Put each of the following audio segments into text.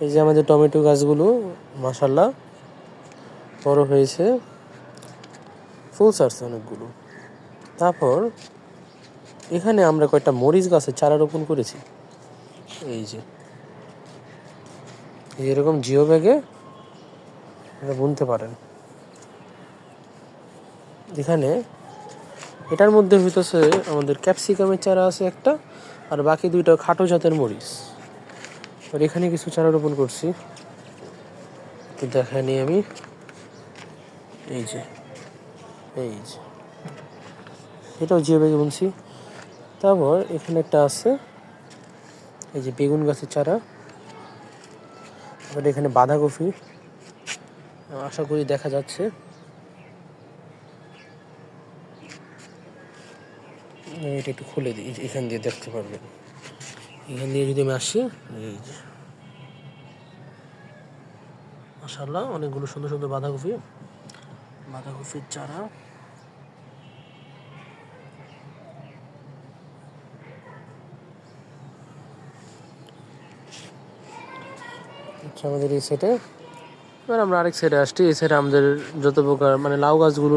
এই যে আমাদের টমেটো গাছগুলো মাসাল্লাহ বড় হয়েছে। ফুল ছাড়ছে অনেকগুলো। তারপর এখানে আমরা কয়েকটা মরিচ গাছের চারা রোপণ করেছি। এই যে। এরকম জিও ব্যাগে বুনতে পারেন। এখানে এটার মধ্যে হইতেছে আমাদের ক্যাপসিকামের চারা আছে একটা, আর বাকি দুইটা খাটো জাতের মরিচ। আর এখানে কিছু চারা রোপণ করছি। একটু দেখানি আমি। এই যে এই যে। এটাও জিও ব্যাগে বুনছি। তারপর এখানে একটা আছে, এই যে বেগুন গাছের চারা। তারপরে এখানে বাঁধাকপি। আশা করি দেখা যাচ্ছে। এটা একটু খুলে দিই, এখান দিয়ে দেখতে পারবেন। এখান দিয়ে যদি আমি আসি, এই যে। মাসাল্লাহ অনেকগুলো সুন্দর সুন্দর বাঁধাকপি। বাঁধাকপির চারা। আমাদের এই সেটে এবার আমরা আরেক সাইডে আসছি। এই সাইডে আমাদের যত প্রকার মানে লাউ গাছগুলো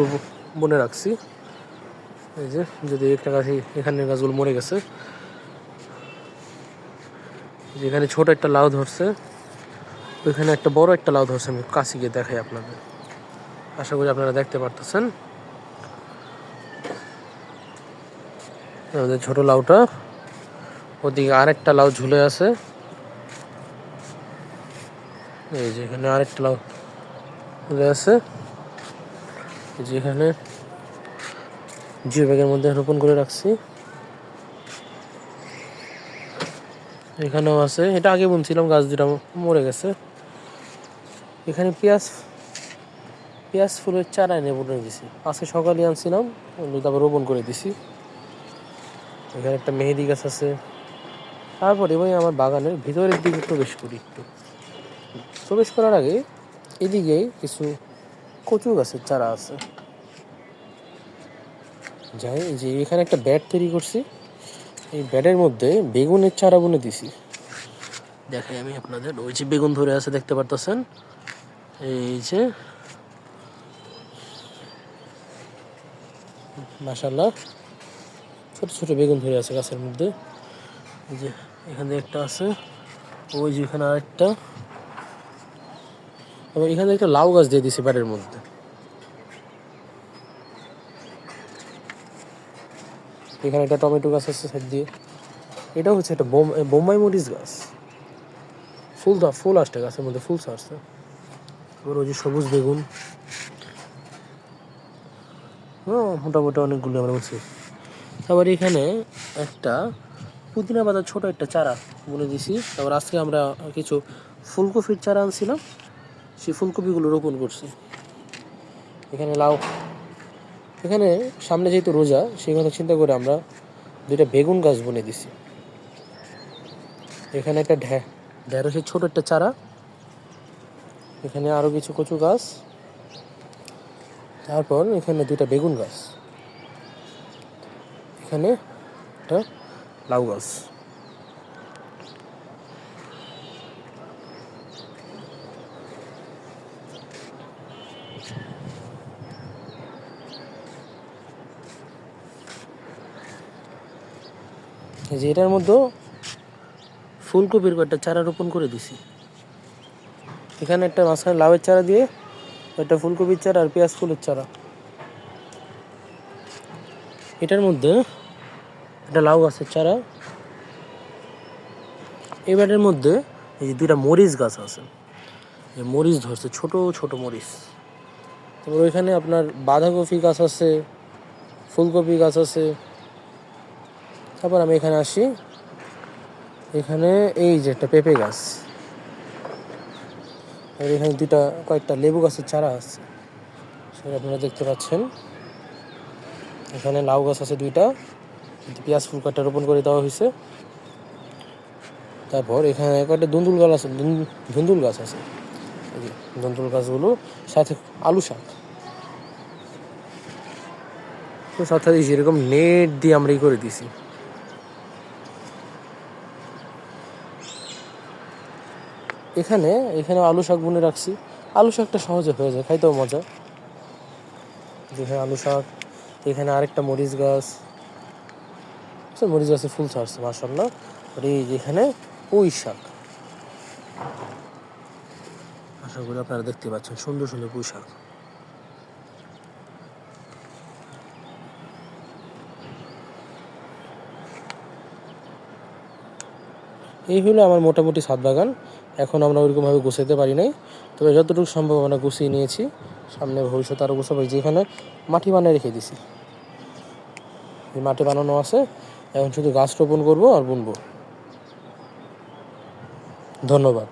বনে রাখছি। এই যে, যদি একটা গাছ এখানের গাছগুলো মরে গেছে। যেখানে ছোট একটা লাউ ধরছে, ওইখানে একটা বড় একটা লাউ ধরছে, আমি কাছে গিয়ে দেখাই আপনাদের। আশা করি আপনারা দেখতে পারতেছেন। আমাদের ছোট লাউটা, ওদিকে আরেকটা লাউ ঝুলে আছে। এই যে এখানে আরেকটা লাউ ঝুলে আছে। যেখানে জিও ব্যাগের মধ্যে রোপণ করে রাখছি। এখানেও আছে। এটা আগে বুনছিলাম, গাছ দুটা মরে গেছে। এখানে পেঁয়াজ পেঁয়াজ ফুলের চারা এনে বুনে দিছি। আজকে সকালে আনছিলাম তারপর রোপণ করে দিছি। এখানে একটা মেহেদি গাছ আছে। তারপরে ভাই আমার বাগানের ভিতরের দিকে প্রবেশ করি একটু। প্রবেশ করার আগে এদিকে কিছু কচু গাছের চারা আছে। যাই যে এখানে একটা ব্যাট তৈরি করছি। এই ব্যাটের মধ্যে বেগুনের চারা বুনে দিছি। দেখাই আমি আপনাদের ওই যে বেগুন ধরে আছে দেখতে পারতেছেন? এই যে। মাশাল্লাহ ছোট ছোট বেগুন ধরে আছে গাছের মধ্যে। এই যে এখানে একটা আছে। ওই যে এখানে আরেকটা। আবার এখানে একটা লাউ গাছ দিয়ে দিছি ব্যাটের মধ্যে। এখানে একটা টমেটো গাছ আছে সাইড দিয়ে। এটা হচ্ছে একটা বোম বোম্বাই মরিচ গাছ। ফুল দা ফুল আসছে গাছের মধ্যে, ফুল আসছে এবার ওই যে সবুজ বেগুন। হ্যাঁ মোটামুটি অনেকগুলো আমরা বলছি। তারপর এখানে একটা পুদিনা পাতার ছোট একটা চারা বলে দিছি। তারপর আজকে আমরা কিছু ফুলকপির চারা আনছিলাম। সেই ফুলকপিগুলো রোপণ করছি। এখানে লাউ এখানে সামনে যেহেতু রোজা, সেই কথা চিন্তা করে আমরা দুইটা বেগুন গাছ বনে দিছি। এখানে একটা ঢ্যা ঢেঁড়সের ছোট একটা চারা। এখানে আরও কিছু কচু গাছ। তারপর এখানে দুইটা বেগুন গাছ। এখানে একটা লাউ গাছ। যে এটার মধ্যেও ফুলকপির কয়েকটা চারা রোপণ করে দিছি। এখানে একটা মাঝখানে লাউয়ের চারা দিয়ে একটা ফুলকপির চারা আর পেঁয়াজ ফুলের চারা। এটার মধ্যে একটা লাউ গাছের চারা। এবারের মধ্যে এই যে দুইটা মরিচ গাছ আছে। এই মরিচ ধরছে, ছোট ছোট মরিচ। তারপর ওইখানে আপনার বাঁধাকপি গাছ আছে, ফুলকপি গাছ আছে। তারপর আমি এখানে আসি। এখানে এই যে একটা পেঁপে গাছ। আর এখানে দুটা কয়েকটা লেবু গাছের চারা আছে। সেটা আপনারা দেখতে পাচ্ছেন। এখানে লাউ গাছ আছে দুইটা। পেঁয়াজ ফুল কাঠটা রোপণ করে দেওয়া হয়েছে। তারপর এখানে কয়েকটা দুন্দুল গাছ আছে। ধুন্দুল গাছ আছে। ধুন্দুল গাছগুলো, সাথে আলু শাক। তো সাথে এরকম নেট দিয়ে আমরা ই করে দিছি এখানে এখানে আলু শাক বুনে রাখছি। আলু শাকটা সহজে হয়ে যায় খাইতেও মজা। যেখানে আলু শাক এখানে আরেকটা মরিচ গাছ। আচ্ছা, মরিচ গাছে ফুল ছাড়ছে মাসাল্লাহ আর এই যে এখানে পুঁই শাক। আশা করি আপনারা দেখতে পাচ্ছেন সুন্দর সুন্দর পুঁই শাক। এই হলো আমার মোটামুটি ছাদ বাগান। এখন আমরা ওইরকমভাবে গুছাইতে পারি নাই। তবে যতটুকু সম্ভব আমরা গুছিয়ে নিয়েছি। সামনে ভবিষ্যতে আরও গুছাবো। যেখানে মাটি বানিয়ে রেখে দিছি এই মাটি বানানো আছে। এখন শুধু গাছ রোপণ করব আর বুনবো। ধন্যবাদ।